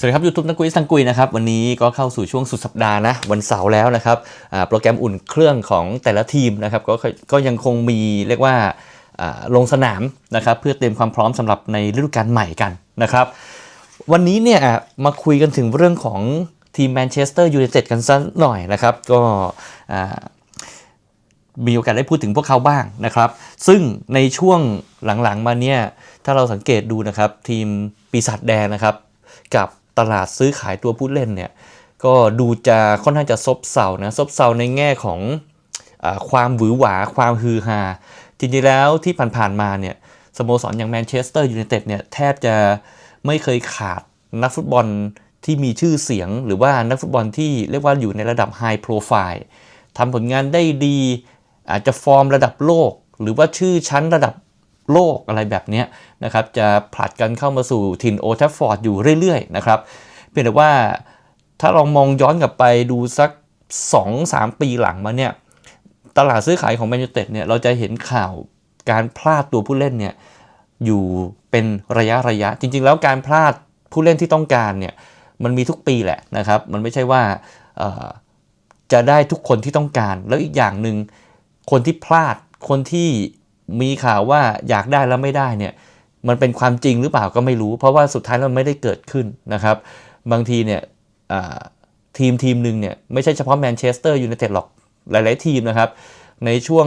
สวัสดีครับยูทูบนักกุยสังกุยนะครับวันนี้ก็เข้าสู่ช่วงสุดสัปดาห์นะวันเสาร์แล้วนะครับโปรแกรมอุ่นเครื่องของแต่ละทีมนะครับก็ก็ยังคงมีเรียกว่าลงสนามนะครับเพื่อเตรียมความพร้อมสำหรับในฤดูกาลใหม่กันนะครับวันนี้เนี่ยมาคุยกันถึงเรื่องของทีมแมนเชสเตอร์ยูไนเต็ดกันสักหน่อยนะครับก็มีโอกาสได้พูดถึงพวกเขาบ้างนะครับ ซึ่งในช่วงหลังๆมาเนี่ยถ้าเราสังเกตดูนะครับทีมปีศาจแดงนะครับกับ ตลาดซื้อขายตัวผู้เล่นเนี่ยก็ดูจะค่อนข้างจะซบเซานะซบเซาในแง่ของอความหวือหวาความฮือฮาจริงๆแล้วที่ผ่านๆมาเนี่ยสโมสรอย่างแมนเชสเตอร์ยูไนเต็ดเนี่ยแทบจะไม่เคยขาดนักฟุตบอลที่มีชื่อเสียง หรือว่านักฟุตบอลที่เรียกว่าอยู่ในระดับไฮโปรไฟล์ทำผลงานได้ดี อาจจะฟอร์มระดับโลก หรือว่าชื่อชั้นระดับโลกอะไรแบบนี้ นะครับจะผลัดกันเข้ามาสู่ถิ่นโอทัฟฟอร์ดอยู่เรื่อยๆนะครับเพียงแต่ว่าถ้าลองมองย้อนกลับไปดูสัก 2-3 ปีหลังมาเนี่ยตลาดซื้อขายของแมนยูเต็ดเนี่ยเราจะเห็นข่าวการพลาดตัวผู้เล่นเนี่ยอยู่เป็นระยะระยะ จริง ๆ แล้วการพลาดผู้เล่นที่ต้องการเนี่ยมันมีทุกปีแหละนะครับ มันไม่ใช่ว่าจะได้ทุกคนที่ต้องการ แล้วอีกอย่างหนึ่งคนที่พลาดคนที่มีข่าวว่าอยากได้แล้วไม่ได้เนี่ย มันเป็นความจริงหรือเปล่าก็ไม่รู้ เพราะว่าสุดท้ายมันไม่ได้เกิดขึ้นนะครับ บางทีเนี่ยทีมทีมหนึ่งเนี่ยไม่ใช่เฉพาะแมนเชสเตอร์ยูไนเต็ดหรอกหลาย ๆ ทีมนะครับ ในช่วง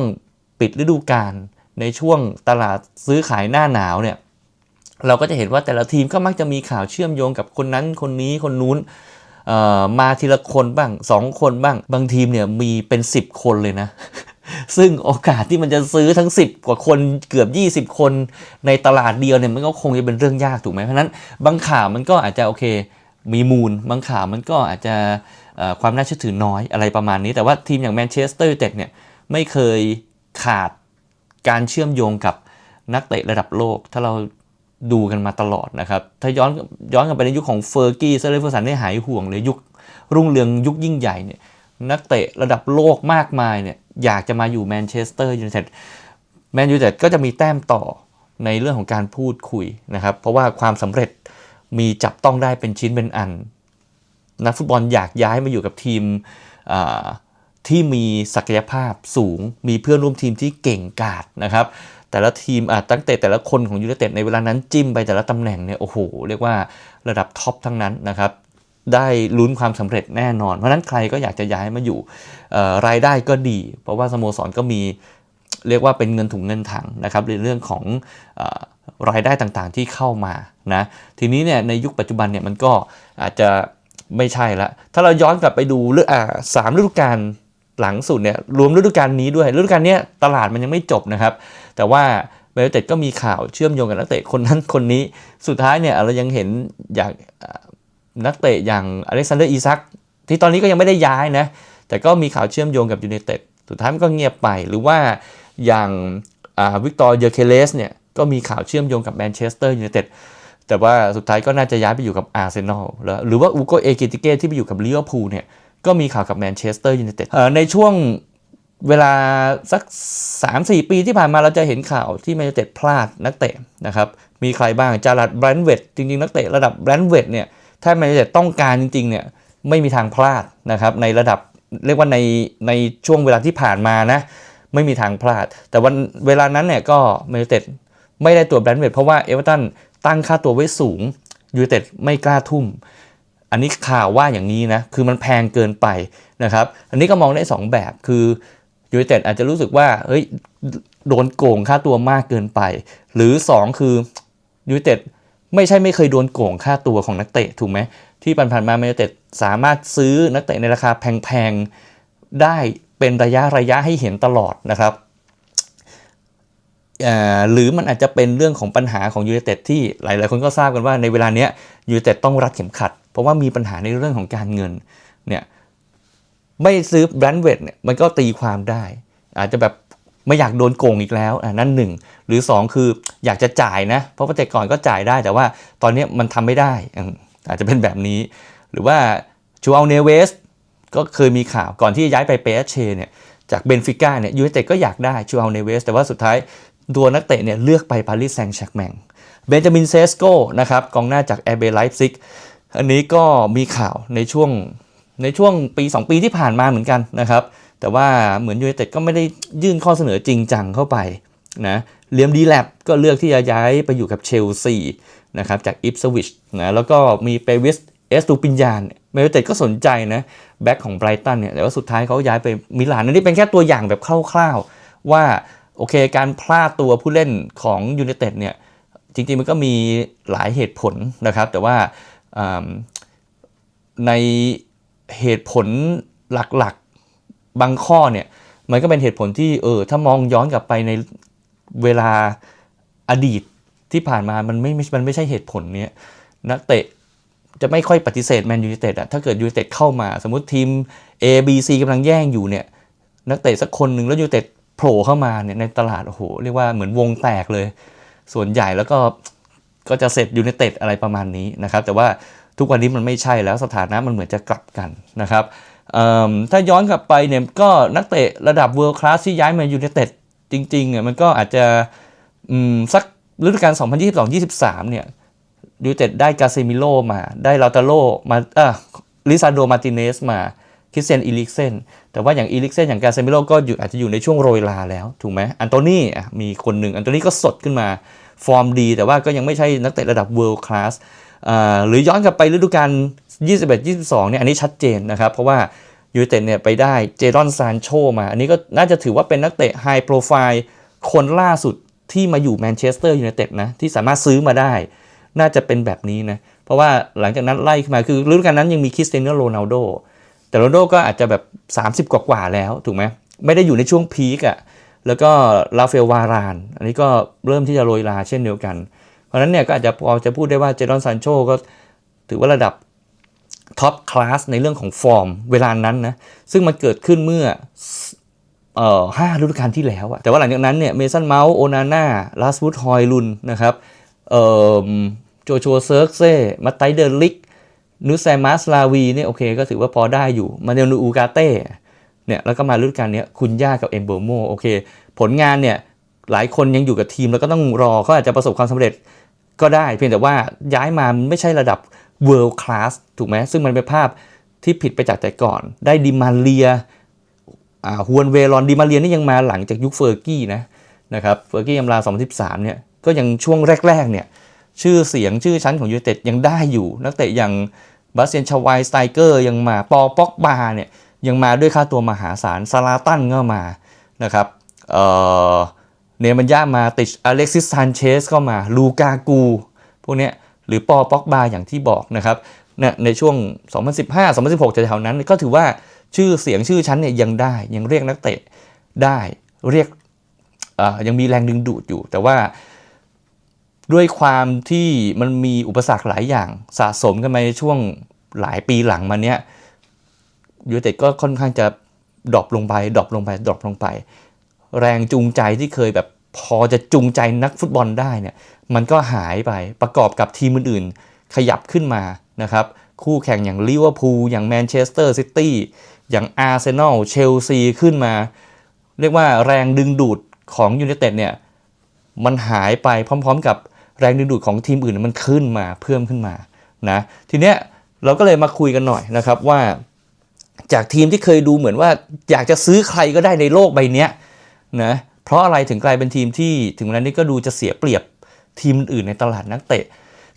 ปิดฤดูกาลในช่วงตลาดซื้อขายหน้าหนาวเนี่ยเราก็จะเห็นว่าแต่ละทีมก็มักจะมีข่าวเชื่อมโยงกับคนนั้นคนนี้คนนู้นมาทีละคนบ้างสองคนบ้าง บางทีมเนี่ยมีเป็น 10 คนเลยนะ ซึ่งโอกาสที่มันจะซื้อทั้ง 10 กว่าคนเกือบ 20 คนในตลาดเดียวเนี่ยมันก็คงจะเป็นเรื่องยากถูกไหมเพราะนั้นบางข่าวมันก็อาจจะโอเคมีมูล บางข่าวมันก็อาจจะความน่าเชื่อถือน้อยอะไรประมาณนี้ แต่ว่าทีมอย่างแมนเชสเตอร์ยูไนเต็ดเนี่ยไม่เคยขาดการเชื่อมโยงกับนักเตะระดับโลก ถ้าเราดูกันมาตลอดนะครับ ถ้าย้อนย้อนกลับไปในยุคของเฟอร์กี้เซอร์เลฟเฟอร์สันได้หายห่วงเลยยุครุ่งเรืองยุคยิ่งใหญ่เนี่ยนักเตะระดับโลกมากมายเนี่ย อยากจะมาอยู่แมนเชสเตอร์ยูไนเต็ดแมนยูไนเต็ดก็จะมีแต้มต่อในเรื่องของการพูดคุยนะครับ เพราะว่าความสำเร็จมีจับต้องได้เป็นชิ้นเป็นอัน นักฟุตบอลอยากย้ายมาอยู่กับทีมที่มีศักยภาพสูง มีเพื่อนร่วมทีมที่เก่งกาจนะครับ แต่ละทีมตั้งแต่แต่ละคนของยูไนเต็ดในเวลานั้นจิ้มไปแต่ละตำแหน่งเนี่ยโอ้โห เรียกว่าระดับท็อปทั้งนั้นนะครับ ได้ลุ้นความสำเร็จแน่นอน เพราะนั้นใครก็อยากจะย้ายมาอยู่รายได้ก็ดี เพราะว่าสโมสรก็มีเรียกว่าเป็นเงินถุงเงินถังนะครับในเรื่องของอรายได้ต่างๆที่เข้ามานะทีนี้เนี่ยในยุคปัจจุบันเนี่ยมันก็อาจจะไม่ใช่ละถ้าเราย้อนกลับไปดูเรื่องอ่าสามฤดูกาลหลังสุดเนี่ยรวมฤดูกาลนี้ด้วยฤดูกาลเนี้ยตลาดมันยังไม่จบนะครับ แต่ว่าแมนยูเต็ดก็มีข่าวเชื่อมโยงกับนักเตะคนนั้นคนนี้สุดท้ายเนี่ยเรายังเห็นอยางอ่า นักเตะอย่างอเล็กซานเดอร์อีซักที่ตอนนี้ก็ยังไม่ได้ย้ายนะ แต่ก็มีข่าวเชื่อมโยงกับยูไนเต็ดสุดท้ายมันก็เงียบไปหรือว่าอย่างวิกตอร์เยอร์เคเลสเนี่ยก็มีข่าวเชื่อมโยงกับแมนเชสเตอร์ยูไนเต็ดแต่ว่าสุดท้ายก็น่าจะย้ายไปอยู่กับอาร์เซนอลแล้วหรือว่าอูโกเอกิติเก้ที่ไปอยู่กับลิเวอร์พูลเนี่ยก็มีข่าวกับแมนเชสเตอร์ยูไนเต็ดในช่วงเวลาสัก 3-4 ปีที่ผ่านมาเราจะเห็นข่าวที่แมนยูไนเต็ดพลาดนักเตะนะครับมีใครบ้างจารัดแบรนด์เวดจริงๆ นักเตะระดับแบรนด์เวดเนี่ย ถ้าแมนยูไนเต็ดต้องการจริงๆเนี่ยไม่มีทางพลาดนะครับในระดับเรียกว่าในในช่วงเวลาที่ผ่านมานะไม่มีทางพลาด แต่วันเวลานั้นเนี่ยก็แมนยูเต็ดไม่ได้ตัวแบรนด์เวดเพราะว่าเอเวอร์ตันตั้งค่าตัวไว้สูงยูเต็ดไม่กล้าทุ่ม อันนี้ข่าวว่าอย่างนี้นะคือมันแพงเกินไปนะครับอันนี้ก็มองได้ 2 แบบคือยูเต็ดอาจจะรู้สึกว่าเฮ้ยโดนโกงค่าตัวมากเกินไป หรือ 2 คือยูเต็ด ไม่ใช่ไม่เคยโดนโกงค่าตัวของนักเตะถูกไหมที่ผ่านๆมาแมนยูเต็ดสามารถซื้อนักเตะในราคาแพงๆได้เป็นระยะระยะให้เห็นตลอดนะครับหรือมันอาจจะเป็นเรื่องของปัญหาของยูไนเต็ดที่หลาย ๆ คนก็ทราบกันว่าในเวลาเนี้ยยูไนเต็ดต้องรัดเข็มขัด เพราะว่ามีปัญหาในเรื่องของการเงินเนี่ยไม่ซื้อแบรนด์เวดเนี่ยมันก็ตีความได้ อาจจะแบบ ไม่อยากโดนโกงอีกแล้วอ่านั่นหนึ่งหรือ 2 คืออยากจะจ่ายนะ เพราะว่าแต่ก่อนก็จ่ายได้แต่ว่าตอนนี้มันทำไม่ได้อืมอาจจะเป็นแบบนี้ หรือว่าจูอัลเนเวสก็เคยมีข่าวก่อนที่จะย้ายไปเปเชเนี่ยจากเบนฟิก้าเนี่ยยูไนเต็ดก็อยากได้จูอัลเนเวสแต่ว่าสุดท้ายตัวนักเตะเนี่ยเลือกไปปารีสแซงต์แชร์กแมงเบนจามินเซสโกนะครับกองหน้าจากแอร์เบไลฟ์ซิกอันนี้ก็มีข่าวในช่วงในช่วงปี 2 ปีที่ผ่านมาเหมือนกันนะครับ แต่ว่าเหมือนยู i นเต็ดก็ไม่ได้ยื่นข้อเสนอจริงจังเข้าไปนะเลียมดีแลบก็เลือกที่จะย้ายไปอยู่กับเชลซีนะครับจากอิฟสวิชนะแล้วก็มีเปวิสเอสตูปินยานเมยูเต็ดก็สนใจนะแบ็คของไบรตันเนี่ยแต่ว่าสุดท้ายเขาย้ายไปมิลานนนี้เป็นแค่ตัวอย่างแบบคร่าวๆ ว่าโอเคการพลาดตัวผู้เล่นของยู i นเต็ดเนี่ยจริงๆมันก็มีหลายเหตุผลนะครับ แต่ว่าอ่าในเหตุผลหลักๆ บางข้อเนี่ยมันก็เป็นเหตุผลที่เออถ้ามองย้อนกลับไปในเวลาอดีตที่ผ่านมามันไม่ไม่มันไม่ใช่เหตุผลเนี้ยนักเตะจะไม่ค่อยปฏิเสธแมนยู i นเต็ดอะถ้าเกิดยู i นเต็ดเข้ามา สมมติทีม A B C กำลังแย่งอยู่เนี่ยนักเตะสักคนหนึ่งแล้วยู i นเต็ดโผล่เข้ามาเนี่ยในตลาดโอ้โหเรียกว่าเหมือนวงแตกเลย ส่วนใหญ่แล้วก็ก็จะเสร็จยู i นเต็ดอะไรประมาณนี้นะครับ แต่ว่าทุกวันนี้มันไม่ใช่แล้วสถานะมันเหมือนจะกลับกันนะครับ ถ้าย้อนกลับไปเนี่ยก็นักเตะระดับ world class ที่ย้ายมายู i นเต็ดจริงๆเนี่ยมันก็อาจจะสักฤดูกาล 2022-23 เนี่ยยู i นเต็ดได้กาเซมิโลมา ได้ลาตาโลมาอะลิซาโดมาติเนสมาคริสเตียนอีลิกเซนแต่ว่าอย่างอีลิกเซนอย่างกาเซมิโลก็อยู่อาจจะอยู่ในช่วงโรยลาแล้วถูกไหมอันโตนี่มีคนหนึ่งอันโตนี่ก็สดขึ้นมาฟอร์มดี แต่ว่าก็ยังไม่ใช่นักเตะระดับ world class อ่าหรือย้อนกลับไปฤดูกาล 21-22เนี่ยอันนี้ชัดเจนนะครับ เพราะว่ายู i นเต็ดเนี่ยไปได้เจดอนซานโชมา อันนี้ก็น่าจะถือว่าเป็นนักเตะไฮโปรไฟล์คนล่าสุดที่มาอยู่แมนเชสเตอร์ยูไนเต็ดนะ ที่สามารถซื้อมาได้ น่าจะเป็นแบบนี้นะ เพราะว่าหลังจากนั้นไล่ขึ้นมาคือฤดูกาลนั้นยังมีคริสเตียโนโรนัลโดแต่โรนัลโดก็อาจจะแบบ 30 กว่าแล้วถูกไหมไม่ได้อยู่ในช่วงพีกอะ่ะแล้วก็ลาเฟลวาราน อันนี้ก็เริ่มที่จะโรยลาเช่นเดียวกัน เพราะฉะนั้นเนี่ยก็อาจจะพอจะพูดได้ว่าเจดอนซานโชก็ถือว่าระดับ ท็อปคลาสในเรื่องของฟอร์มเวลานั้นนะซึ่งมันเกิดขึ้นเมื่อเอ่อห้าฤดูกาลที่แล้วอะแต่ว่าหลังจากนั้นเนี่ยเมสันเมาส์โอนาน่าลาสวูดฮอยลุนนะครับเอ่อโจชัวเซิร์กเซ่มาไตเดอร์ลิกนูแซมัสลาวีเนี่ยโอเคก็ถือว่าพอได้อยู่ มาเนลนูอูกาเต้เนี่ยแล้วก็มาฤดูกาลนี้คุณย่ากับเอมโบโมโอเค ผลงานเนี่ยหลายคนยังอยู่กับทีมแล้วก็ต้องรอเขาอาจจะประสบความสำเร็จก็ได้ เพียงแต่ว่าย้ายมาไม่ใช่ระดับ world class ถูกไหมซึ่งมันเป็นภาพที่ผิดไปจากแต่ก่อน ได้ดิมาเรียฮวนเวลอนดิมาเรียนี่ยังมาหลังจากยุคเฟอร์กี้นะนะครับเฟอร์กี้ยำลา2013เนี่ยก็ยังช่วงแรกๆเนี่ยชื่อเสียงชื่อชั้นของยูเต็ดยังได้อยู่ นักเตะอย่างบาสเซียนชาวายสไตเกอร์ยังมาปอป็อกบาเนี่ยยังมาด้วยค่าตัวมหาศาลซาลาตันก็มานะครับเเนมันย่ามาติชอเล็กซิสซานเชสก็มาลูกากู พวกเนี้ย หรือปอป็อกบาอย่างที่บอกนะครับเนี่ยในช่วง 2015 2016แถวๆนั้นก็ถือว่าชื่อเสียงชื่อชั้นเนี่ยยังได้ยังเรียกนักเตะได้เรียกยังมีแรงดึงดูดอยู่ แต่ว่าด้วยความที่มันมีอุปสรรคหลายอย่างสะสมกันมาในช่วงหลายปีหลังมาเนี้ยยูเต็ดก็ค่อนข้างจะดรอปลงไปดรอปลงไปดรอปลงไป แรงจูงใจที่เคยแบบ พอจะจูงใจนักฟุตบอลได้เนี่ยมันก็หายไปประกอบกับทีมอื่นๆ ขยับขึ้นมานะครับคู่แข่งอย่างลิเวอร์พูลอย่างแมนเชสเตอร์ซิตี้อย่างอาร์เซนอลเชลซีขึ้นมา เรียกว่าแรงดึงดูดของยูไนเต็ดเนี่ยมันหายไปพร้อมๆ กับแรงดึงดูดของทีมอื่นมันขึ้นมาเพิ่มขึ้นมานะทีเนี้ยเราก็เลยมาคุยกันหน่อยนะครับว่า จากทีมที่เคยดูเหมือนว่าอยากจะซื้อใครก็ได้ในโลกใบเนี้ยนะ เพราะอะไรถึงกลายเป็นทีมที่ถึงเวลานี้ก็ดูจะเสียเปรียบทีมอื่นในตลาดนักเตะ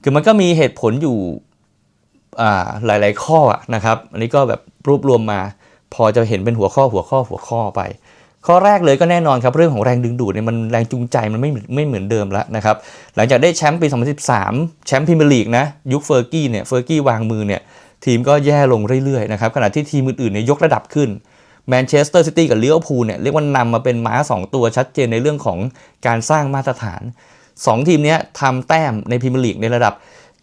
คือมันก็มีเหตุผลอยู่หลาย ๆ ข้อนะครับ อันนี้ก็แบบรวบรวมมา พอจะเห็นเป็นหัวข้อหัวข้อหัวข้อไป ข้อแรกเลยก็แน่นอนครับ เรื่องของแรงดึงดูดเนี่ยมันแรงจูงใจมันไม่ไม่เหมือนเดิมแล้วนะครับ หลังจากได้แชมป์ปี 2013 แชมป์พรีเมียร์ลีกนะ ยุคเฟอร์กี้เนี่ยเฟอร์กี้วางมือเนี่ยทีมก็แย่ลงเรื่อย ๆ นะครับขณะที่ทีมอื่นๆเนี่ยยกระดับขึ้น แมนเชสเตอร์ซิตี้กับลิเวอร์พูลเนี่ยเรียกว่านำมาเป็นม้า 2 ตัวชัดเจนในเรื่องของการสร้างมาตรฐาน 2 ทีมนี้ทำแต้มในพรีเมียร์ลีกในระดับ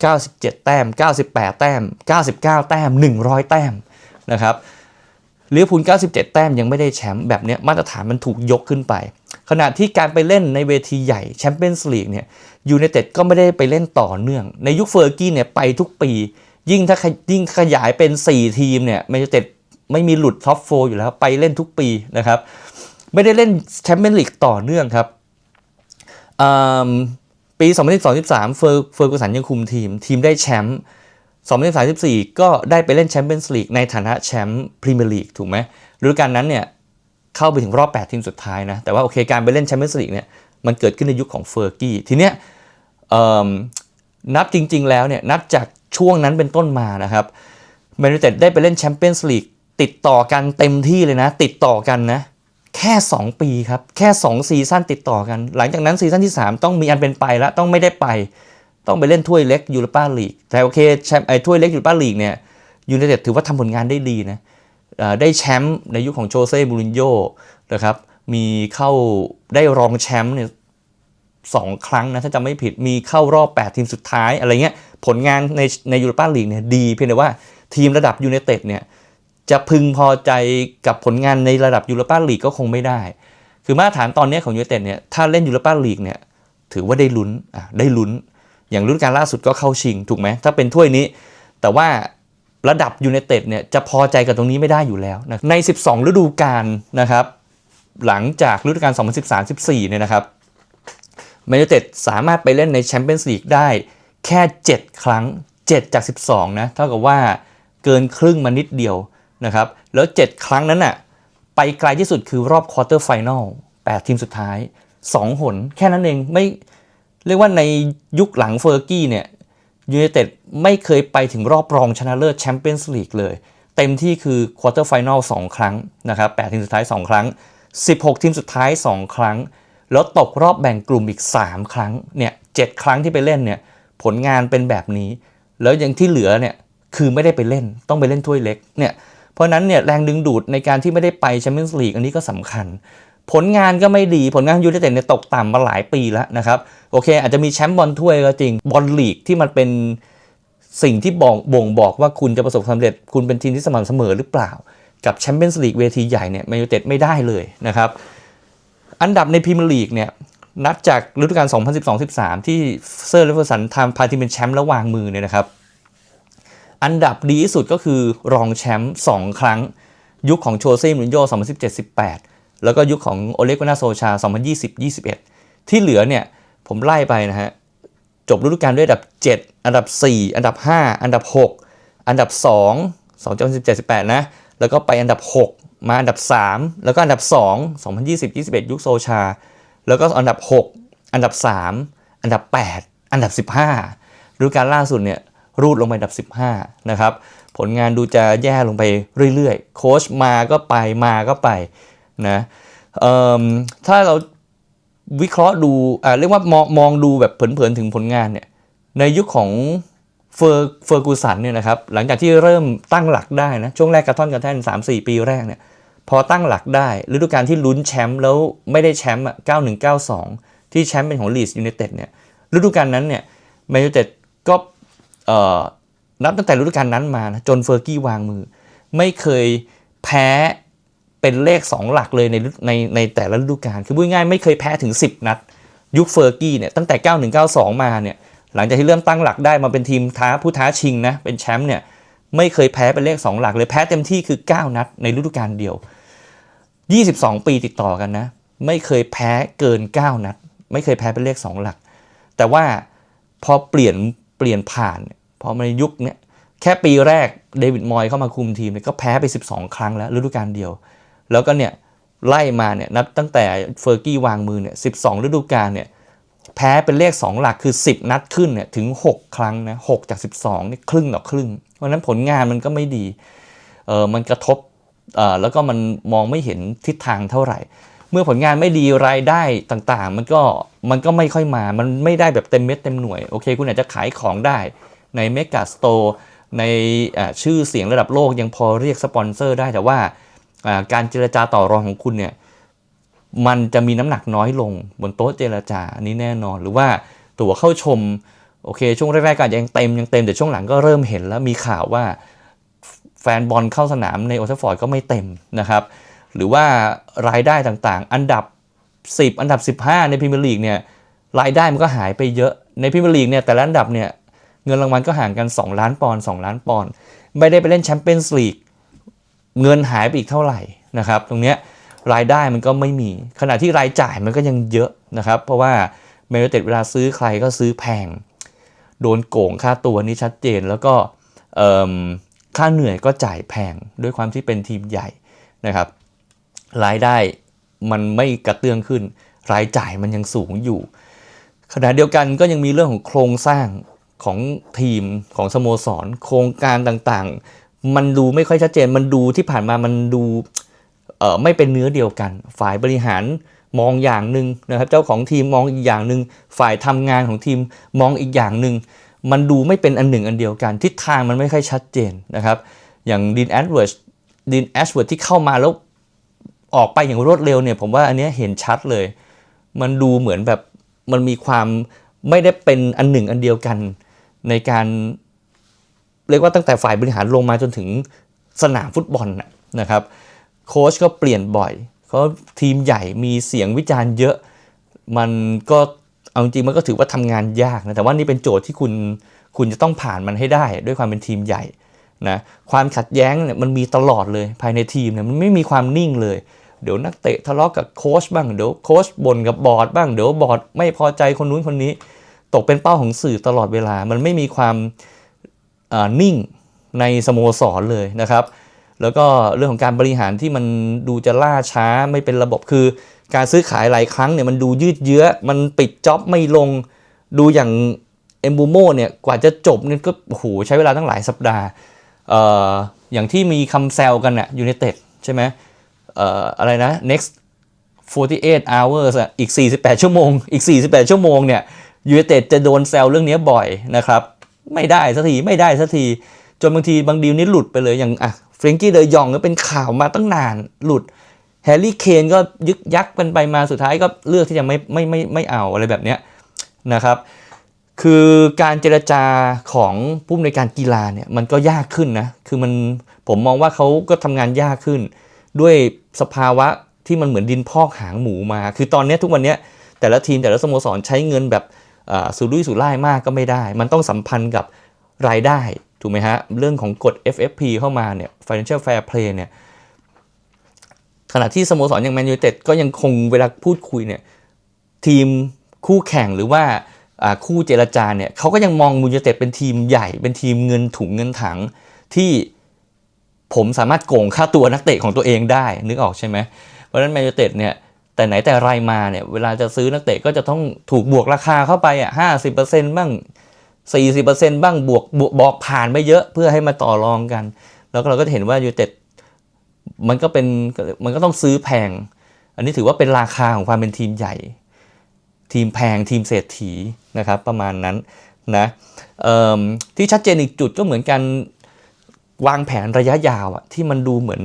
97 แต้ม 98 แต้ม 99 แต้ม 100 แต้มนะครับลิเวอร์พูล 97 แต้มยังไม่ได้แชมป์แบบนี้มาตรฐานมันถูกยกขึ้นไป ขณะที่การไปเล่นในเวทีใหญ่แชมเปี้ยนส์ลีกเนี่ยยูไนเต็ดก็ไม่ได้ไปเล่นต่อเนื่อง ในยุคเฟอร์กี้เนี่ยไปทุกปี ยิ่งถ้ายิ่งขยายเป็น 4 ทีมเนี่ยแมนยูไนเต็ด ไม่มีหลุดท็อปโฟอยู่แล้ว ไปเล่นทุกปีนะครับ ไม่ได้เล่นแชมเปี้ยนลีกต่อเนื่องครับอืมปี 2012-13 เฟอร์เฟอร์กูสันยังคุมทีม ทีมได้แชมป์2034ก็ได้ไปเล่นแชมเปี้ยนส์ลีกในฐานะแชมป์พรีเมียร์ลีกถูกไหมฤดูกาลนั้นเนี่ยเข้าไปถึงรอบ 8 ทีมสุดท้ายนะ แต่ว่าโอเคการไปเล่นแชมเปี้ยนส์ลีกเนี่ยมันเกิดขึ้นในยุคของเฟอร์กี้ ทีเนี้ยนับจริง ๆ แล้วเนี่ยนับจากช่วงนั้นเป็นต้นมานะครับแมนยูเต็ดได้ไปเล่นแชมเปี้ยนส์ลีก ติดต่อกันเต็มที่เลยนะ ติดต่อกันนะ แค่ 2 ปีครับ แค่ 2 ซีซั่นติดต่อกัน หลังจากนั้นซีซั่นที่ 3 ต้องมีอันเป็นไปแล้วต้องไม่ได้ไป ต้องไปเล่นถ้วยเล็กยูโรปาลีกแต่โอเคแชมป์ไอ้ถ้วยเล็กยูโรปาลีกเนี่ยยูไนเต็ดถือว่าทำผลงานได้ดีนะได้แชมป์ในยุคของโจเซ่มูรินโญ่นะครับมีเข้าได้รองแชมป์เนี่ยสองครั้งนะถ้าจำไม่ผิดมีเข้ารอบ 8 ทีมสุดท้ายอะไรเงี้ยผลงานในในยูโรปาลีกเนี่ยดีเพียงแต่ว่าทีมระดับยูไนเต็ดเนี่ย จะพึงพอใจกับผลงานในระดับยูโรปาลีกก็คงไม่ได้ คือมาตรฐานตอนนี้ของยูเต็ดเนี่ยถ้าเล่นยูโรปาลีกเนี่ยถือว่าได้ลุ้นอะได้ลุ้น อย่างรุ่นการล่าสุดก็เข้าชิงถูกไหมถ้าเป็นถ้วยนี้ แต่ว่าระดับยูไนเต็ดเนี่ยจะพอใจกับตรงนี้ไม่ได้อยู่แล้วนะใน 12 ฤดูกาลนะครับ หลังจากฤดูกาล 2013-14 เนี่ยนะครับแมนยูเต็ดสามารถไปเล่นในแชมเปี้ยนส์ลีกได้แค่ 7 ครั้ง 7 จาก 12 นะ เท่ากับว่าเกินครึ่งมานิดเดียว นะครับ แล้ว 7 ครั้งนั้นน่ะ ไปไกลที่สุดคือรอบควอเตอร์ไฟแนล8ทีมสุดท้าย 2 หน แค่นั้นเอง ไม่เรียกว่าในยุคหลังเฟอร์กี้เนี่ยยูไนเต็ดไม่เคยไปถึงรอบรองชนะเลิศแชมเปี้ยนส์ลีกเลย เต็มที่คือควอเตอร์ไฟแนล2ครั้งนะครับ8ทีมสุดท้าย 2 ครั้ง 16 ทีมสุดท้าย 2 ครั้ง แล้วตกรอบแบ่งกลุ่มอีก 3 ครั้งเนี่ยเครั้งที่ไปเล่นเนี่ยผลงานเป็นแบบนี้ แล้วยังที่เหลือเนี่ยคือไม่ได้ไปเล่นต้องไปเล่นถ้วยเล็กเนี่ย เพราะนั้นเนี่ยแรงดึงดูดในการที่ไม่ได้ไปแชมเปี้ยนส์ลีกอันนี้ก็สำคัญ ผลงานก็ไม่ดีผลงานยูไนเต็ดเนี่ยตกต่ำมาหลายปีแล้วนะครับ โอเค อาจจะมีแชมป์บอลถ้วยก็จริงบอลลีกที่มันเป็นสิ่งที่บอกบ่งบอกว่าคุณจะประสบความสำเร็จ คุณเป็นทีมที่สม่ำเสมอหรือเปล่า กับแชมเปี้ยนส์ลีกเวทีใหญ่เนี่ยแมนยูไนเต็ดไม่ได้เลยนะครับ อันดับในพรีเมียร์ลีกเนี่ยนับจากฤดูกาล 2012-13 ที่เซอร์เลเวอร์สันทำพาทีมเป็นแชมป์แล้ววางมือเนี่ยนะครับ อันดับดีที่สุดก็คือรองแชมป์2ครั้ง ยุคของโชเซ่มูรินโญ่2017-18 แล้วก็ยุคของโอเลกวานาโซชา 2020-21 ที่เหลือเนี่ยผมไล่ไปนะฮะจบฤดูกาลด้วยอันดับ 7 อันดับ 4 อันดับ 5 อันดับ 6 อันดับ 2 2017-18 นะ แล้วก็ไปอันดับ 6 มาอันดับ 3 แล้วก็อันดับ 2 2020-21 ยุคโซชา แล้วก็อันดับ 6 อันดับ 3 อันดับ 8 อันดับ 15ฤดูกาลล่าสุดเนี่ย รูดลงไปอันดับ 15 นะครับ ผลงานดูจะแย่ลงไปเรื่อยๆ โค้ชมาก็ไปมาก็ไปนะถ้าเราวิเคราะห์ดูเรียกว่ามองมองดูแบบเผินๆ ถึงผลงานเนี่ย ในยุคของเฟอร์เฟอร์กูสันเนี่ยนะครับ หลังจากที่เริ่มตั้งหลักได้นะ ช่วงแรกกระท่อนกระแท่น 3-4 ปีแรกเนี่ย พอตั้งหลักได้ฤดูกาลที่ลุ้นแชมป์แล้วไม่ได้แชมป์อะ9192 ที่แชมป์เป็นของลีสยูไนเต็ดเนี่ยฤดูกาลนั้นเนี่ยแมนยูไนเต็ดก็เนับตั้งแต่ฤดูกาลนั้นมานะจนเฟอร์กี้วางมือ ไม่เคยแพ้เป็นเลข 2 หลักเลยในในในแต่ละฤดูกาลคือพูดง่ายไม่เคยแพ้ถึง 10 นัด ยุคเฟอร์กี้เนี่ยตั้งแต่ 9192 มาเนี่ยหลังจากที่เริ่มตั้งหลักได้มาเป็นทีมท้าผู้ท้าชิงนะเป็นแชมป์เนี่ยไม่เคยแพ้เป็นเลข 2 หลักเลยแพ้เต็มที่คือ 9 นัดในฤดูกาลเดียว 22 ปีติดต่อกันนะ ไม่เคยแพ้เกิน 9 นัด ไม่เคยแพ้เป็นเลข 2 หลัก แต่ว่าพอเปลี่ยน เปลี่ยนผ่านพอมาในยุคนี้แค่ปีแรกเดวิดมอยเข้ามาคุมทีมเนี่ยก็แพ้ไป 12 ครั้งแล้วฤดูกาลเดียว แล้วก็เนี่ยไล่มาเนี่ยนับตั้งแต่เฟอร์กี้วางมือเนี่ย12 ฤดูกาลเนี่ยแพ้เป็นเลข 2 หลักคือ 10 นัดขึ้นเนี่ยถึง 6 ครั้งนะ6จาก 12นี่ครึ่งต่อครึ่งเพราะฉะนั้นผลงานมันก็ไม่ดีเออมันกระทบเออแล้วก็มันมองไม่เห็นทิศทางเท่าไหร่ เมื่อผลงานไม่ดีรายได้ต่างๆ มันก็มันก็ไม่ค่อยมา มันไม่ได้แบบเต็มเม็ดเต็มหน่วย โอเค คุณอาจจะขายของได้ในเมกาสโตร์ในชื่อเสียงระดับโลกยังพอเรียกสปอนเซอร์ได้แต่ว่าการเจรจาต่อรองของคุณเนี่ยมันจะมีน้ำหนักน้อยลงบนโต๊ะเจรจาอันนี้แน่นอนหรือว่าตั๋วเข้าชมโอเค ช่วงแรกๆก็ยังเต็มยังเต็มแต่ช่วงหลังก็เริ่มเห็นแล้วมีข่าวว่าแฟนบอลเข้าสนามในโอทัฟฟอร์ดก็ไม่เต็มนะครับ หรือว่ารายได้ต่างๆ อันดับ 10 อันดับ 15 ในพรีเมียร์ลีกเนี่ยรายได้มันก็หายไปเยอะในพรีเมียร์ลีกเนี่ยแต่ละอันดับเนี่ยเงินรางวัลก็ห่างกัน 2 ล้านปอนด์2ล้านปอนด์ไม่ได้ไปเล่นแชมเปี้ยนส์ลีกเงินหายไปอีกเท่าไหร่นะครับ ตรงเนี้ยรายได้มันก็ไม่มี ขณะที่รายจ่ายมันก็ยังเยอะนะครับ เพราะว่าแมนยูเต็ดเวลาซื้อใครก็ซื้อแพง โดนโกงค่าตัวนี่ชัดเจนแล้วก็เอิ่มค่าเหนื่อยก็จ่ายแพงด้วยความที่เป็นทีมใหญ่นะครับ รายได้มันไม่กระเตื้องขึ้น รายจ่ายมันยังสูงอยู่ ขณะเดียวกันก็ยังมีเรื่องของโครงสร้างของทีมของสโมสร โครงการต่างๆ มันดูไม่ค่อยชัดเจน มันดูที่ผ่านมามันดูเออไม่เป็นเนื้อเดียวกัน ฝ่ายบริหารมองอย่างหนึ่งนะครับ เจ้าของทีมมองอีกอย่างหนึ่งฝ่ายทำงานของทีมมองอีกอย่างหนึ่งมันดูไม่เป็นอันหนึ่งอันเดียวกัน ทิศทางมันไม่ค่อยชัดเจนนะครับ อย่างดินแอดเวิร์ดดินแอชเวิร์ดที่เข้ามาแล้ว ออกไปอย่างรวดเร็วเนี่ยผมว่าอันนี้เห็นชัดเลย มันดูเหมือนแบบมันมีความไม่ได้เป็นอันหนึ่งอันเดียวกันในการเรียกว่าตั้งแต่ฝ่ายบริหารลงมาจนถึงสนามฟุตบอลนะครับโค้ชก็เปลี่ยนบ่อยเขาทีมใหญ่มีเสียงวิจารณ์เยอะมันก็เอาจริงมันก็ถือว่าทำงานยากนะแต่ว่านี่เป็นโจทย์ที่คุณคุณจะต้องผ่านมันให้ได้ ด้วยความเป็นทีมใหญ่นะความขัดแย้งเนี่ยมันมีตลอดเลยภายในทีมเนี่ยมันไม่มีความนิ่งเลย เดี๋ยวนักเตะทะเลาะกับโค้ชบ้างเดี๋ยวโค้ชบ่นกับบอร์ดบ้างเดี๋ยวบอร์ดไม่พอใจคนนู้นคนนี้ ตกเป็นเป้าของสื่อตลอดเวลา มันไม่มีความนิ่งในสโมสรเลยนะครับ แล้วก็เรื่องของการบริหารที่มันดูจะล่าช้าไม่เป็นระบบคือ การซื้อขายหลายครั้งเนี่ยมันดูยืดเยื้อ มันปิดจ็อบไม่ลงดูอย่างเอมบูโมเนี่ยกว่าจะจบเนี่ยก็โหใช้เวลาตั้งหลายสัปดาห์อออย่างที่มีคำแซวกันน่ะยู i นเต็ดใช่ไหม อะไรนะ next 48 hours อีก 48 ชั่วโมง อีก 48 ชั่วโมงเนี่ยยู i นเต็ดจะโดนแซวเรื่องนี้บ่อยนะครับ ไม่ได้สักทีไม่ได้สักที จนบางทีบางดีลนี้หลุดไปเลยอย่างอะเฟรนกี้เดยองก็เป็นข่าวมาตั้งนานหลุดแฮร์รี่เคนก็ยึกยักกันไปมาสุดท้ายก็เลือกที่จะไม่ไม่ไม่ไม่เอาอะไรแบบเนี้ยนะครับ คือการเจรจาของผู้อำนวยการกีฬาเนี่ยมันก็ยากขึ้นนะ คือมันผมมองว่าเขาก็ทำงานยากขึ้นด้วย สภาวะที่มันเหมือนดินพอกหางหมูมา คือตอนนี้ทุกวันนี้แต่ละทีมแต่ละสโมสรใช้เงินแบบอ่าสุรุ่ยสุร่ายมากก็ไม่ได้ มันต้องสัมพันธ์กับรายได้ถูกไหมฮะ เรื่องของกฎ FFP เข้ามาเนี่ย Financial Fair Play เนี่ย ขณะที่สโมสรอย่างแมนยูเต็ดก็ยังคงเวลาพูดคุยเนี่ย ทีมคู่แข่งหรือว่าคู่เจรจาเนี่ยเขาก็ยังมองมูยูเต็ดเป็นทีมใหญ่ เป็นทีมเงินถุงเงินถังที่ ผมสามารถโกงค่าตัวนักเตะของตัวเองได้นึกออกใช่ไหมเพราะฉะนั้นแมนยูเต็ดเนี่ยแต่ไหนแต่ไรมาเนี่ยเวลาจะซื้อนักเตะก็จะต้องถูกบวกราคาเข้าไปอะห้าสิบเปอร์เซ็นต์บ้างสี่สิบเปอร์เซ็นต์บ้างบวกบวกบอกผ่านไปเยอะเพื่อให้มาต่อรองกัน แล้วเราก็จะเห็นว่ายูเต็ดมันก็เป็นมันก็ต้องซื้อแพง อันนี้ถือว่าเป็นราคาของความเป็นทีมใหญ่ ทีมแพงทีมเศรษฐีนะครับประมาณนั้นนะที่ชัดเจนอีกจุดก็เหมือนกัน วางแผนระยะยาวอะที่มันดูเหมือน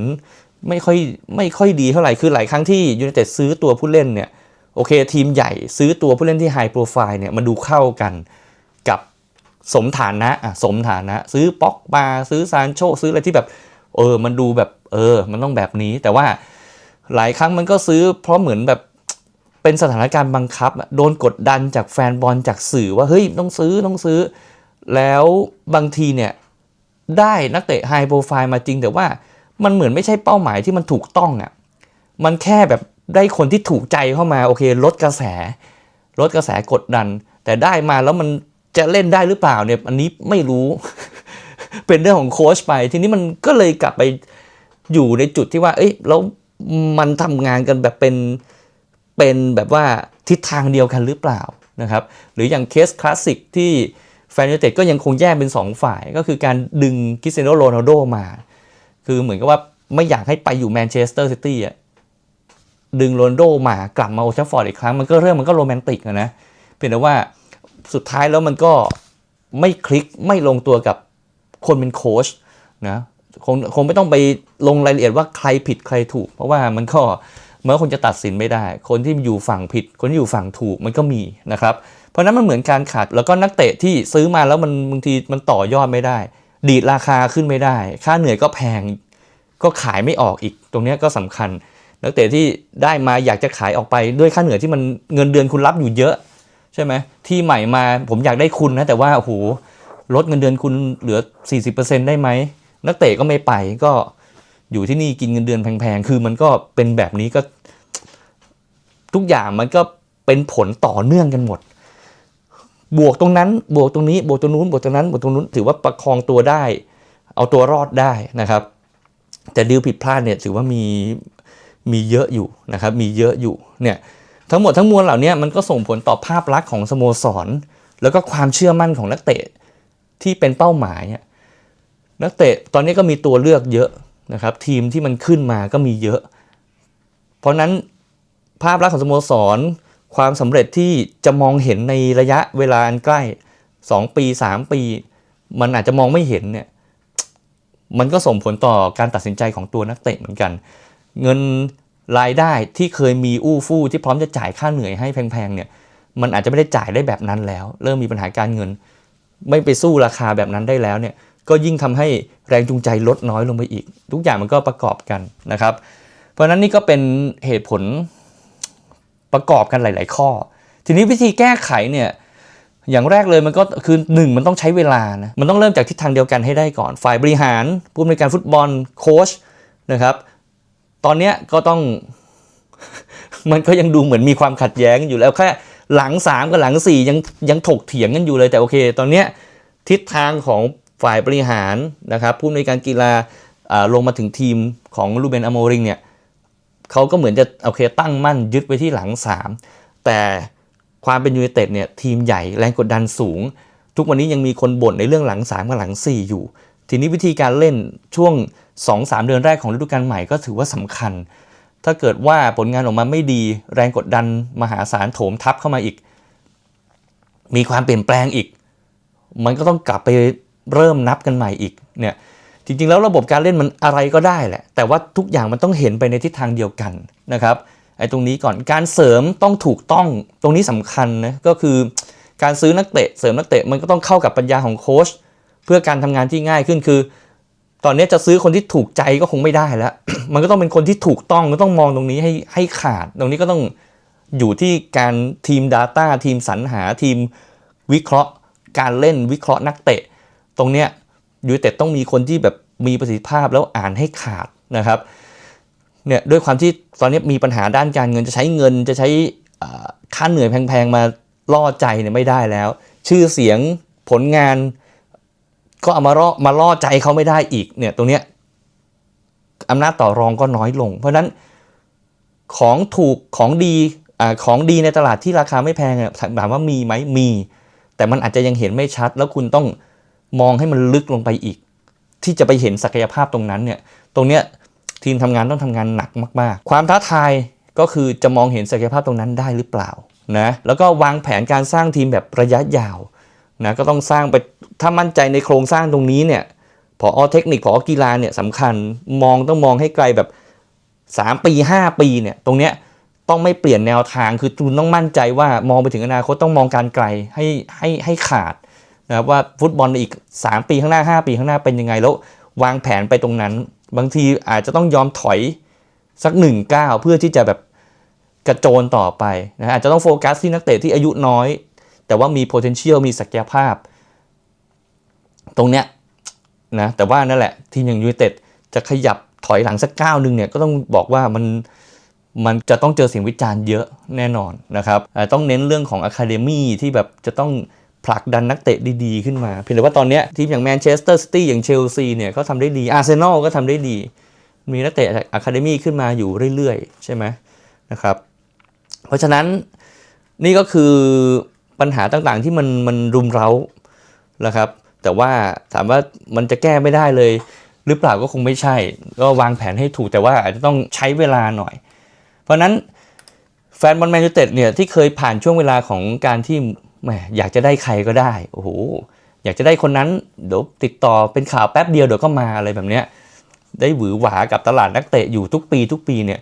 ไม่ค่อยไม่ค่อยดีเท่าไหร่คือหลายครั้งที่ยู i นเต็ดซื้อตัวผู้เล่นเนี่ยโอเค ทีมใหญ่ซื้อตัวผู้เล่นที่ไฮโปรไฟล์เนี่ยมันดูเข้ากันกับสมฐานะอะสมฐานะ ซื้อป็อกบาซื้อซานโชซื้ออะไรที่แบบ เออ มันดูแบบเออ มันต้องแบบนี้ แต่ว่าหลายครั้งมันก็ซื้อเพราะเหมือนแบบเป็นสถานการณ์บังคับ โดนกดดันจากแฟนบอลจากสื่อว่าเฮ้ยต้องซื้อต้องซื้อ แล้วบางทีเนี่ย ได้นักเตะไฮโปรไฟล์มาจริง แต่ว่ามันเหมือนไม่ใช่เป้าหมายที่มันถูกต้องอะ่ะมันแค่แบบได้คนที่ถูกใจเข้ามาโอเค ลดกระแส ลดกระแสกดดัน แต่ได้มาแล้วมันจะเล่นได้หรือเปล่าเนี่ยอันนี้ไม่รู้ เป็นเรื่องของโค้ชไป ทีนี้มันก็เลยกลับไปอยู่ในจุดที่ว่า เอ้ยแล้วมันทำงานกันแบบเป็นเป็นแบบว่าทิศทางเดียวกันหรือเปล่านะครับ หรืออย่างเคสคลาสสิกที่ แฟนยูไนเต็ดก็ยังคงแยกเป็น 2 ฝ่าย ก็คือการดึงคริสเตียโนโรนัลโดมา คือเหมือนกับว่าไม่อยากให้ไปอยู่แมนเชสเตอร์ซิตี้อะดึงโรนโดมากลับมาโอลด์แทัฟฟอร์ดอีกครั้ง มันก็เรื่องมันก็โรแมนติกนะ เพียงแต่ว่าสุดท้ายแล้วมันก็ไม่คลิกไม่ลงตัวกับคนเป็นโค้ชนะคงคงไม่ต้องไปลงรายละเอียดว่าใครผิดใครถูก เพราะว่ามันก็เมื่อคนจะตัดสินไม่ได้ คนที่อยู่ฝั่งผิด คนที่อยู่ฝั่งถูกมันก็มีนะครับ ราะนั้นมันเหมือนการขาดแล้วก็นักเตะที่ซื้อมาแล้วมันบางทีมันต่อยอดไม่ได้ ดีดราคาขึ้นไม่ได้ ค่าเหนื่อยก็แพง ก็ขายไม่ออกอีก ตรงนี้ก็สำคัญ นักเตะที่ได้มาอยากจะขายออกไปด้วยค่าเหนื่อยที่มันเงินเดือนคุณรับอยู่เยอะ ใช่ไหมที่ใหม่มาผมอยากได้คุณนะแต่ว่าโอ้โหลดเงินเดือนคุณเหลือ 40%ได้ไหมนักเตะก็ไม่ไปก็อยู่ที่นี่กินเงินเดือนแพงๆ คือมันก็เป็นแบบนี้ก็ ทุกอย่างมันก็เป็นผลต่อเนื่องกันหมด บวกตรงนั้นบวกตรงนี้บวกตรงนู้นบวกตรงนั้นบวกตรงนู้นถือว่าประคองตัวได้ เอาตัวรอดได้นะครับ แต่ดีลผิดพลาดเนี่ยถือว่ามีมีเยอะอยู่นะครับ มีเยอะอยู่เนี่ยทั้งหมดทั้งมวลเหล่านี้มันก็ส่งผลต่อภาพลักษณ์ของสโมสร แล้วก็ความเชื่อมั่นของนักเตะที่เป็นเป้าหมายนักเตะตอนนี้ก็มีตัวเลือกเยอะนะครับ ทีมที่มันขึ้นมาก็มีเยอะ เพราะนั้นภาพลักษณ์ของสโมสร ความสำเร็จที่จะมองเห็นในระยะเวลาอันใกล้ 2 ปี 3 ปี มันอาจจะมองไม่เห็นเนี่ยมันก็ส่งผลต่อการตัดสินใจของตัวนักเตะเหมือนกัน เงินรายได้ที่เคยมีอู้ฟู่ที่พร้อมจะจ่ายค่าเหนื่อยให้แพงๆเนี่ยมันอาจจะไม่ได้จ่ายได้แบบนั้นแล้ว เริ่มมีปัญหาการเงิน ไม่ไปสู้ราคาแบบนั้นได้แล้วเนี่ยก็ยิ่งทำให้แรงจูงใจลดน้อยลงไปอีก ทุกอย่างมันก็ประกอบกันนะครับ เพราะฉะนั้นนี่ก็เป็นเหตุผล ประกอบกันหลาย ๆ ข้อ ทีนี้วิธีแก้ไขเนี่ยอย่างแรกเลยมันก็คือหนึ่งมันต้องใช้เวลานะมันต้องเริ่มจากทิศทางเดียวกันให้ได้ก่อน ฝ่ายบริหารผู้อำนวยการฟุตบอลโค้ชนะครับ ตอนนี้ก็ต้องมันก็ยังดูเหมือนมีความขัดแย้งอยู่แล้วแค่หลัง 3 กับหลัง 4 ยังยังถกเถียงกันอยู่เลยแต่โอเค ตอนนี้ทิศทางของฝ่ายบริหารนะครับผู้อำนวยการกีฬาลงมาถึงทีมของลูเบนอโมริงเนี่ย เขาก็เหมือนจะโอเคตั้งมั่นยึดไว้ที่หลัง 3 แต่ความเป็นยูไนเต็ดเนี่ยทีมใหญ่แรงกดดันสูง ทุกวันนี้ยังมีคนบ่นในเรื่องหลัง 3 กับหลัง 4 อยู่ ทีนี้วิธีการเล่นช่วง 2-3 เดือนแรกของฤดูกาลใหม่ก็ถือว่าสำคัญ ถ้าเกิดว่าผลงานออกมาไม่ดี แรงกดดันมหาศาลโถมทับเข้ามาอีก มีความเปลี่ยนแปลงอีก มันก็ต้องกลับไปเริ่มนับกันใหม่อีกเนี่ย จริงๆ แล้วระบบการเล่นมันอะไรก็ได้แหละ แต่ว่าทุกอย่างมันต้องเห็นไปในทิศทางเดียวกันนะครับไอ้ตรงนี้ก่อนการเสริมต้องถูกต้องตรงนี้สำคัญนะก็คือการซื้อนักเตะเสริมนักเตะมันก็ต้องเข้ากับปัญญาของโค้ชเพื่อการทำงานที่ง่ายขึ้นคือ ตอนนี้จะซื้อคนที่ถูกใจก็คงไม่ได้แล้ว มันก็ต้องเป็นคนที่ถูกต้องก็ต้องมองตรงนี้ให้ให้ขาด ตรงนี้ก็ต้องอยู่ที่การทีม Data ทีมสรรหาทีมวิเคราะห์ การเล่นวิเคราะห์นักเตะ ตรงเนี้ย ยูไนเต็ดต้องมีคนที่แบบมีประสิทธิภาพแล้วอ่านให้ขาดนะครับเนี่ยด้วยความที่ตอนนี้มีปัญหาด้านการเงินจะใช้เงินจะใช้ค่าเหนื่อยแพงๆมาล่อใจเนี่ยไม่ได้แล้ว ชื่อเสียงผลงานก็เอามาล่อมาล่อใจเขาไม่ได้อีกเนี่ยตรงเนี้ยอำนาจต่อรองก็น้อยลง เพราะนั้นของถูกของดีอาของดีในตลาดที่ราคาไม่แพงอะถามว่ามีไหมมี แต่มันอาจจะยังเห็นไม่ชัด แล้วคุณต้อง มองให้มันลึกลงไปอีก ที่จะไปเห็นศักยภาพตรงนั้นเนี่ยตรงเนี้ยทีมทำงานต้องทำงานหนักมาก ๆ ความท้าทายก็คือจะมองเห็นศักยภาพตรงนั้นได้หรือเปล่านะแล้วก็วางแผนการสร้างทีมแบบระยะยาวนะก็ต้องสร้างไปถ้ามั่นใจในโครงสร้างตรงนี้เนี่ยพอเทคนิคพอกีฬาเนี่ยสำคัญมองต้องมองให้ไกลแบบ 3 ปี 5 ปีเนี่ยตรงเนี้ยต้องไม่เปลี่ยนแนวทางคือคุณต้องมั่นใจว่ามองไปถึงอนาคตต้องมองการไกลให้ให้ให้ขาด นะครับว่าฟุตบอลในอีก 3 ปีข้างหน้า 5 ปีข้างหน้าเป็นยังไงแล้ววางแผนไปตรงนั้น บางทีอาจจะต้องยอมถอยสักหนึ่งก้าวเพื่อที่จะแบบกระโจนต่อไปนะอาจจะต้องโฟกัสที่นักเตะที่อายุน้อย แต่ว่ามี potential มีศักยภาพ ตรงเนี้ยนะแต่ว่านั่นแหละทีมอย่างยูไนเต็ดจะขยับถอยหลังสักก้าวหนึ่งเนี่ยก็ต้องบอกว่ามันมันจะต้องเจอเสียงวิจารณ์เยอะแน่นอนนะครับต้องเน้นเรื่องของอะคาเดมี่ที่แบบจะต้อง ผลักดันนักเตะดีๆ ขึ้นมา เพียงแต่ว่าตอนนี้ทีมอย่างแมนเชสเตอร์ซิตี้อย่างเชลซีเนี่ยเขาทำได้ดีอาร์เซนอลก็ทำได้ดี มีนักเตะอะคาเดมี่ขึ้นมาอยู่เรื่อยๆ ใช่ไหมนะครับ เพราะฉะนั้นนี่ก็คือปัญหาต่างๆที่มันมันรุมเร้านะครับ แต่ว่าถามว่ามันจะแก้ไม่ได้เลย หรือเปล่าก็คงไม่ใช่ ก็วางแผนให้ถูกแต่ว่าอาจจะต้องใช้เวลาหน่อย เพราะฉะนั้นแฟนบอลแมนยูเต็ดเนี่ยที่เคยผ่านช่วงเวลาของการที่ แหมอยากจะได้ใครก็ได้โอ้โหอยากจะได้คนนั้นเดี๋ยวติดต่อเป็นข่าวแป๊บเดียวเดี๋ยวก็มาอะไรแบบเนี้ยได้หวือหวากับตลาดนักเตะอยู่ทุกปีทุกปีเนี่ย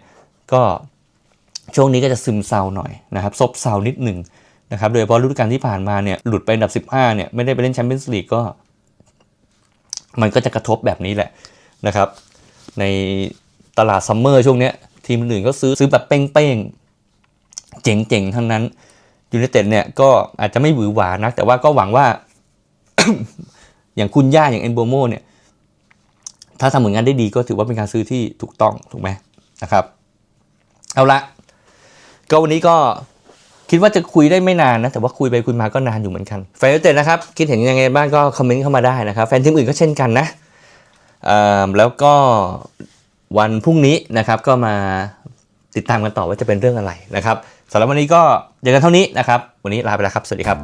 ก็ช่วงนี้ก็จะซึมเซาหน่อยนะครับซบเซานิดหนึ่งนะครับโดยเฉพาะฤดูกาลที่ผ่านมาเนี่ยหลุดไปอันดับ 15เนี่ยไม่ได้ไปเล่นแชมเปี้ยนส์ลีกก็ มันก็จะกระทบแบบนี้แหละนะครับ ในตลาดซัมเมอร์ช่วงเนี้ยทีมอื่นก็ซื้อซื้อแบบเป้งๆ เจ๋งๆ ทั้งนั้น ยูไนเต็ดเนี่ยก็อาจจะไม่หวือหวานัก แต่ว่าก็หวังว่า อย่างคุณย่าอย่างเอ็นโบโมเนี่ย ถ้าทำผลงานได้ดีก็ถือว่าเป็นการซื้อที่ถูกต้องถูกไหมนะครับ เอาละก็วันนี้ก็คิดว่าจะคุยได้ไม่นานนะ แต่ว่าคุยไปคุยมาก็นานอยู่เหมือนกันแฟนยูเต็ดนะครับ คิดเห็นยังไงบ้างก็คอมเมนต์เข้ามาได้นะครับ แฟนทีมอื่นก็เช่นกันนะแล้วก็วันพรุ่งนี้นะครับก็มาติดตามกันต่อว่าจะเป็นเรื่องอะไรนะครับ สำหรับวันนี้ก็อย่างกันเท่านี้นะครับ วันนี้ลาไปแล้วครับ สวัสดีครับ